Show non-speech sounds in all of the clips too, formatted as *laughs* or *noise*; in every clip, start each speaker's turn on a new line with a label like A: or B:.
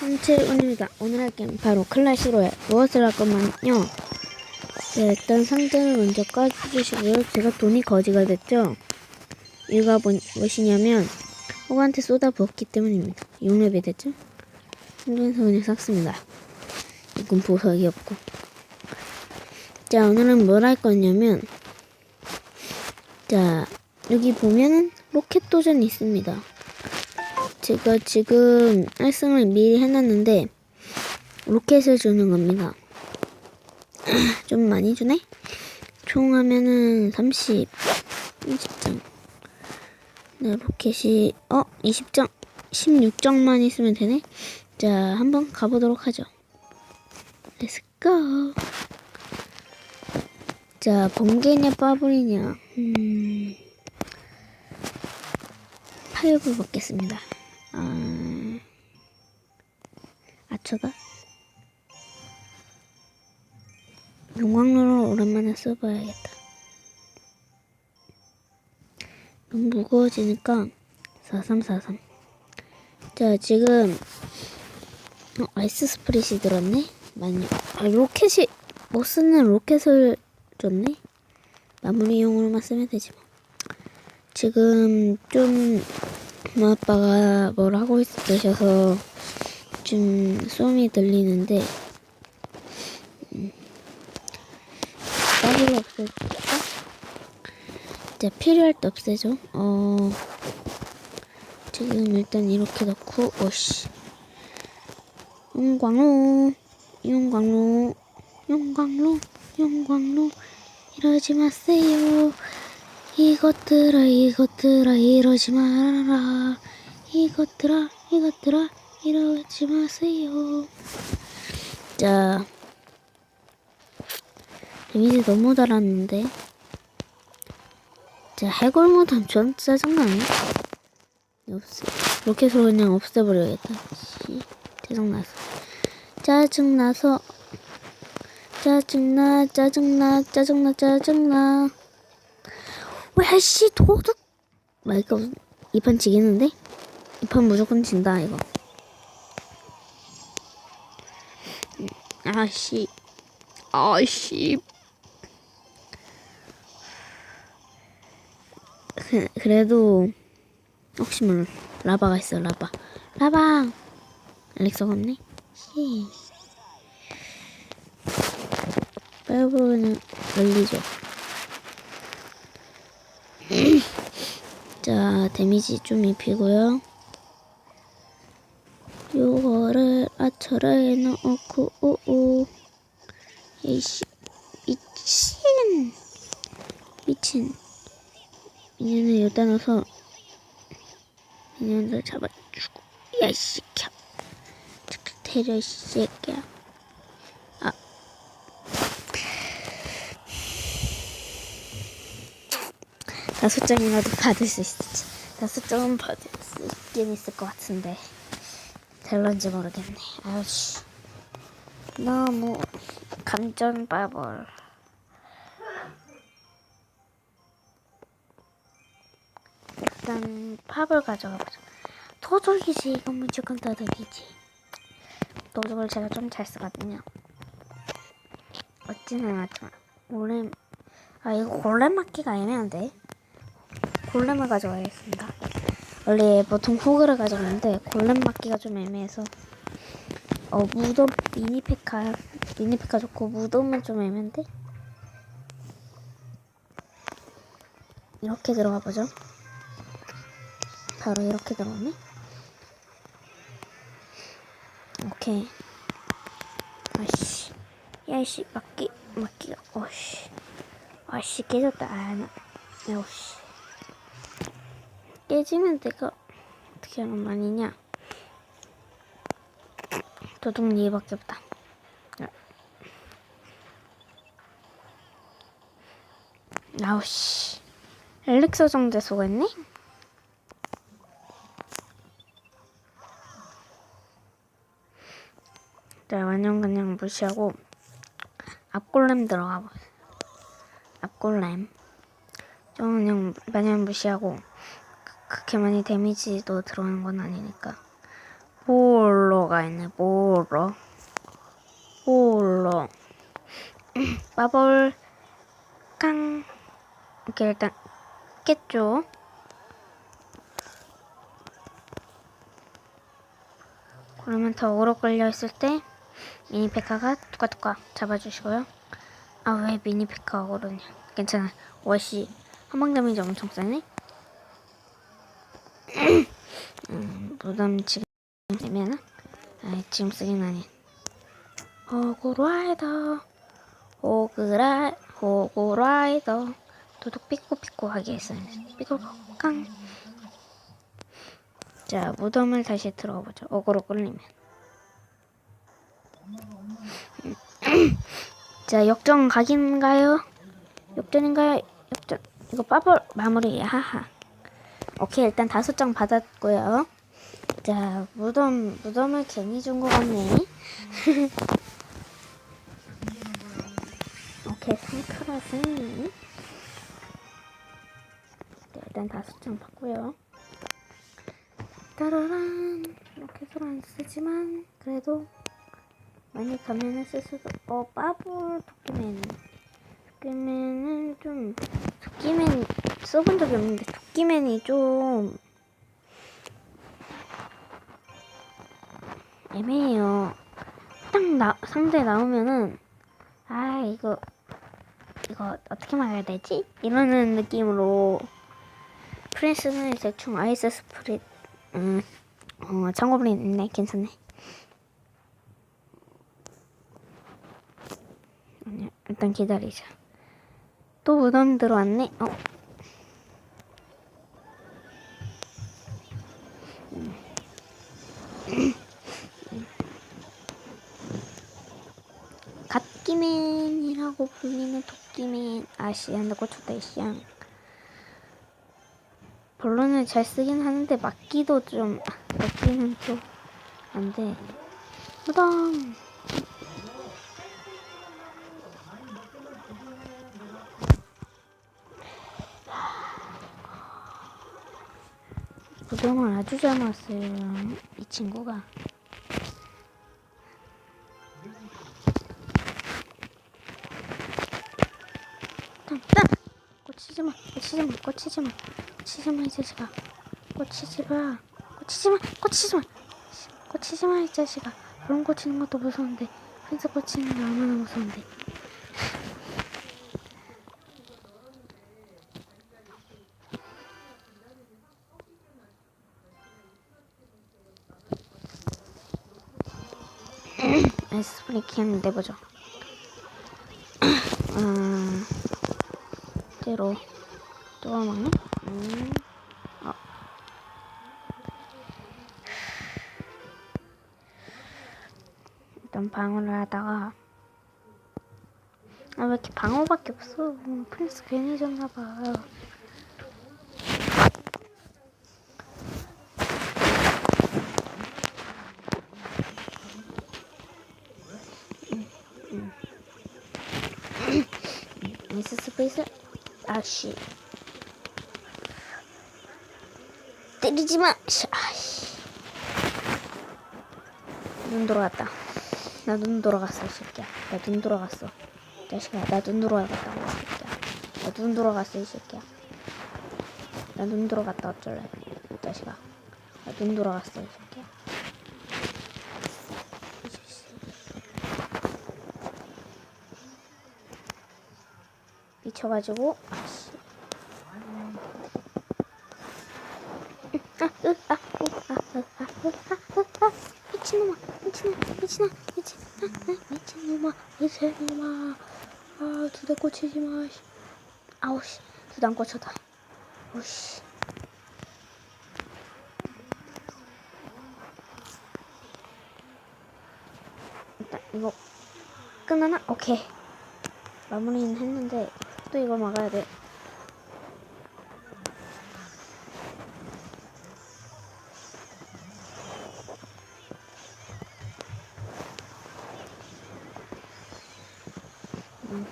A: 참치운입니다. 오늘 할 게임 바로 클래시로에 무엇을 할 것만요. 네, 일단 상자를 먼저 까주시고요. 제가 돈이 거지가 됐죠. 이유가 뭐, 무엇이냐면 호구한테 쏟아 부었기 때문입니다. 6렙이 됐죠. 한동에서 그냥 샀습니다. 이건 보석이 없고. 자, 오늘은 뭘 할 거냐면 자, 여기 보면은 로켓 도전이 있습니다. 제가 지금 1승을 미리 해놨는데 로켓을 주는 겁니다. *clears throat* 좀 많이 주네? 총 하면은 30, 20장. 네, 로켓이 어 20장, 16장만 있으면 되네. 자, 한번 가보도록 하죠. Let's. 자, 번개냐 빠블이냐. 음. 파이브 먹겠습니다. 아, 아쳐다? 용광로를 오랜만에 써봐야겠다. 너무 무거워지니까 4343. 자, 지금 어, 아이스 스프릿이 들었네? 많이. 아, 로켓이 못 쓰는 로켓을 줬네? 마무리용으로만 쓰면 되지 뭐. 지금 좀 엄마 아빠가 뭘 하고 있으셔서 좀 소음이 들리는데 음, 따로 없애줄까? 이제 필요할 때 없애줘. 어 지금 일단 이렇게 넣고 오씨 용광로 용광로 용광로 용광로 이러지 마세요. 이것들아 이것들아 이러지 말아라. 이것들아 이것들아 이러지 마세요. 자. 데미지 너무 달았는데. 자 해골 모드 전 짜증나네. 없애 로켓으로 그냥 없애버려야겠다. 씨 짜증나서. 짜증나서. 짜증나 짜증나 짜증나 짜증나 왜씨 도둑? 마이크 이판 지겠는데? 이 판 무조건 진다 이거. 아씨. 아씨. 그, 그래도 혹시 몰라. 라바가 있어 라바. 라바! 알렉서가 없네? 씨. 빨리 그냥 열리죠 자, 데미지 좀 입히고요. 요거를 아처라에 넣고 오오. 에이씨 미친 미친. 미녀는 여기다 넣어서 미녀를 잡아주고 야 이 새끼야. 테러 이 새끼야 다섯 장이라도 받을 수 있을지 다섯 장은 받을 수 있긴 있을 것 같은데. 될런지 모르겠네. 아우씨. 너무 감전 바벌 일단 팝을 가져가 보자. 도둑이지 이건 무조건 도둑이지. 도둑을 제가 좀 잘 쓰거든요. 어찌나 맞지만 골렘. 아 이거 골렘 맞기가 애매한데 골렘을 가져와야겠습니다. 원래 보통 호그를 가져오는데 골렘 맞기가 좀 애매해서 어 무덤 미니페카 미니페카 좋고 무덤은 좀 애매한데 이렇게 들어가 보죠. 바로 이렇게 들어오네. 오케이. 아씨, 야이씨 맞기 맞기가 어씨, 아씨 깨졌다. 아, 나, 야오씨. 깨지면 내가 어떻게 하는 말이냐? 도둑 니밖에 없다. 아우씨. 엘릭서 정제 소했네 네, 완전 그냥 무시하고 앞골렘 들어가 보세요. 앞골렘. 좀 그냥 마냥 무시하고 그렇게 많이 데미지도 들어오는 건 아니니까. 볼로 보러가 있네. 보러. 보러. 마블 깡. 이렇게 일단 깼죠. 그러면 더 오래 걸려 있을 때 미니 페카가 뚜까뚜까 잡아주시고요. 아 왜 미니 페카가 오르냐? 괜찮아. 워시 한방 데미지 엄청 세네. 무덤 지금 되면은 아 지금 쓰긴 아니. 호구라이더 호그라 호구라이더 도둑 삐꼬삐꼬 하게 했어요. 삐꼬 깡. 자 무덤을 다시 들어가 보죠. 어그로 끌리면. *clears throat* 자 역전 각인가요? 역전인가요? 역전. 이거 빠벌 마무리. 하하. 오케이 일단 다섯 장 받았고요. 자 무덤 무덤을 괜히 준 것 같네. *laughs* 오케이 상크라스. 네, 일단 다섯 장 받고요. 따라란 이렇게 서로 안 쓰지만 그래도 많이 가면은 쓸 수도. 어 빠블 토끼맨. 토끼맨은 좀 토끼맨 써본 적이 없는데 토끼맨이 좀 애매해요. 딱 나, 상대 나오면은 아 이거 이거 어떻게 말해야 되지? 이러는 느낌으로 프린스는 대충 아이스 스프릿 음, 어, 창고블린 있네 괜찮네. 일단 기다리자. 또 무덤 들어왔네. 어. 갓기맨이라고 불리는 토끼맨 아시안드 고추다 이시양. 본론을 잘 쓰긴 하는데 맞기도 좀 맞기는 좀 안돼. 무덤 무덤을 아주 잘 맞았어요 이 친구가 꽂히지 마, 꽂히지 마, 꽂히지 마, 꽂히지 마, 이 자식아. 꽂히지 마, 꽂히지 마, 꽂히지 마, 꽂히지 마, 이 자식아. 그런 꽂히는 것도 무서운데, 펜스 꽂히는 게 얼마나 무서운데. *laughs* 브레이킹 내보죠. *clears throat* 음, 대로 또 먹네? 음, 어. 일단 방어를 하다가 아 왜 이렇게 방어밖에 없어? 음, 프린스 괜히 졌나봐. 미스 스페이스 아씨 때리지 마. 씨, 아씨. 눈 돌아갔다. 나 눈 돌아갔어, 이 새끼야. 나 눈 돌아갔어. 이 자식아, 나 눈 돌아갔다고, 이 새끼야. 나 눈 돌아갔어, 이 새끼야. 나 눈 돌아갔다 어쩔래, 이 자식아. 나 눈 돌아갔어, 이 새끼야. 아씨. 미친놈아, 미친놈아, 미친놈아, 미친놈아, 미친놈아. 아, 두대 꽂히지 마. 씨. 아우 씨, 두대 안 꽂혔다. 오씨. 일단 이거 끝나나? 오케이. 마무리는 했는데 또 이걸 막아야 돼. 음.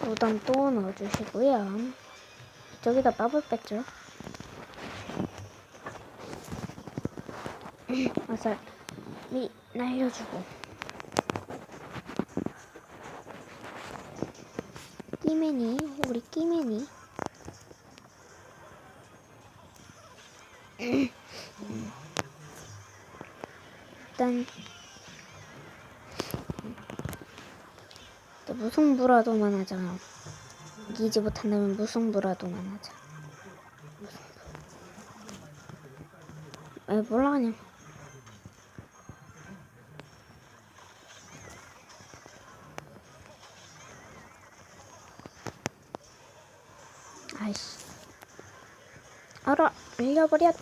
A: 무덤 또 넣어주시고요. 저기다 뺐죠. *laughs* 화살이 날려주고 끼맨이 우리 끼맨이 일단 또 무승부라도만 하자. 이기지 못한다면 무승부라도만 하자. 에 몰라 그냥 아이씨 알아 밀려버려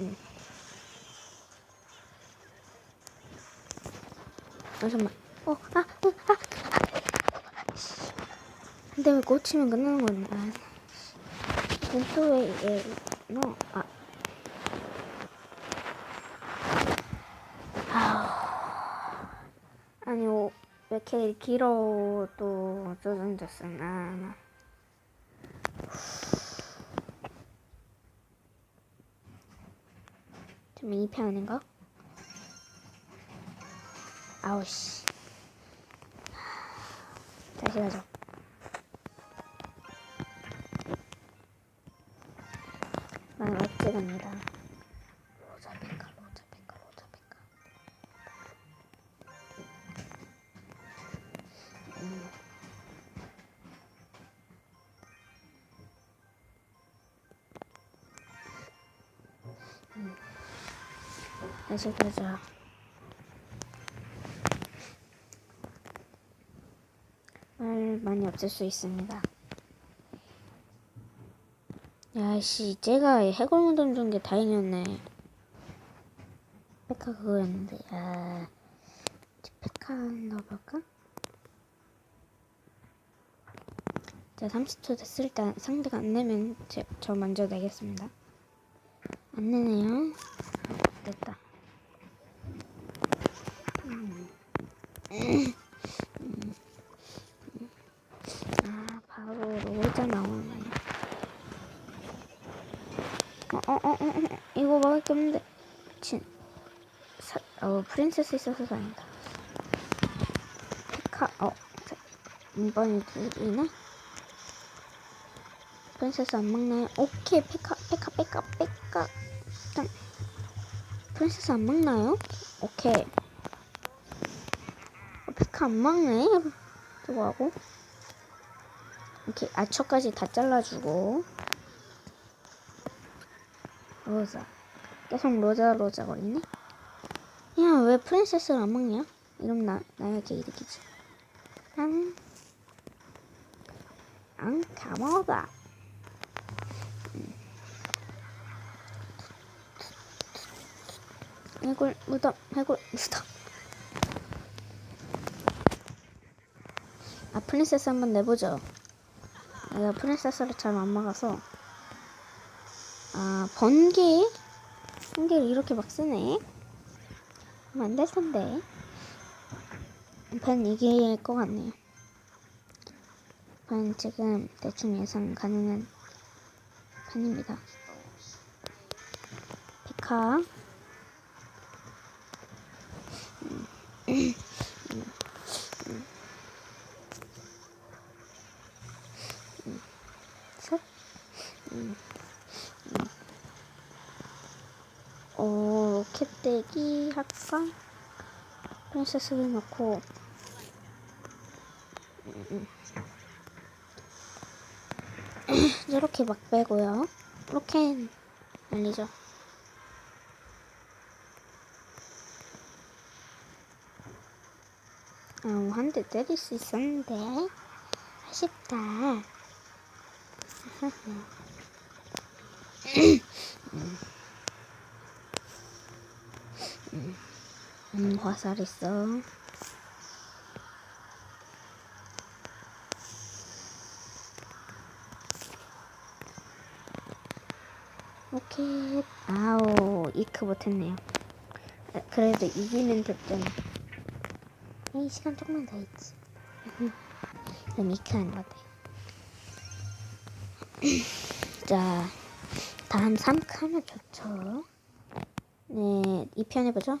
A: 응. 아 잠깐만 어아아아 아, 아, 아. 근데 왜 꽂히면 끝나는 거냐 아, 또왜 얘, 너, 아. 아니, 오, 왜 이렇게 길어, 또, 조정졌어, 나, 나. 좀 2편 아닌가? 아우씨. 다시 가자. 다시 가자. 말 많이 없을 수 있습니다. 야씨, 쟤가 해골문 던진 게 다행이었네. 페카 그거였는데, 야, 페카 넣어볼까? 자, 30초 됐을 때 상대가 안 내면 제, 저 먼저 내겠습니다. 안 내네요. 됐다. 음. 아, 바로 로자 나오네. 어, 어, 어, 어, 어, 이거 게 없는데. 진, 사, 어, 프린세스 있어서 다행이다. 페카, 어, 자, 이번에 둘이나? 프린세스 안 먹나요? 오케이, 페카, 페카, 페카, 페카. 프린세스 안 먹나요? 오케이. 어, 페카 안 먹네? 저거 하고. 이렇게 아처까지 다 잘라주고. 로자. 계속 로자 로자 거리네. 야, 왜 프린세스를 안 먹냐? 이러면 나, 나에게 이득이지. 안, 안 가먹어다. 해골 무덤, 해골 무덤. 아, 프린세스 한번 내보죠. 내가 프린세스를 잘 안 막아서. 아, 번개? 번개를 이렇게 막 쓰네. 안될 텐데. 반 이길 것 같네요. 반 지금 대충 예상 가능한 판입니다. 피카. 어, 로켓 대기 할까? 프린세스를 넣고 음. 이렇게 막 빼고요. 이렇게 날리죠. 아, 한 대 때릴 수 있었는데 아쉽다. 음, 화살 있어. 오케이. 아우, 이크 못했네요. 아, 그래도 이기면 됐잖아. 에이, 시간 조금만 더 있지. 이크 하는 거대. *clears throat* 자, 다음 3크 하면 좋죠. 네, 2편 해보죠.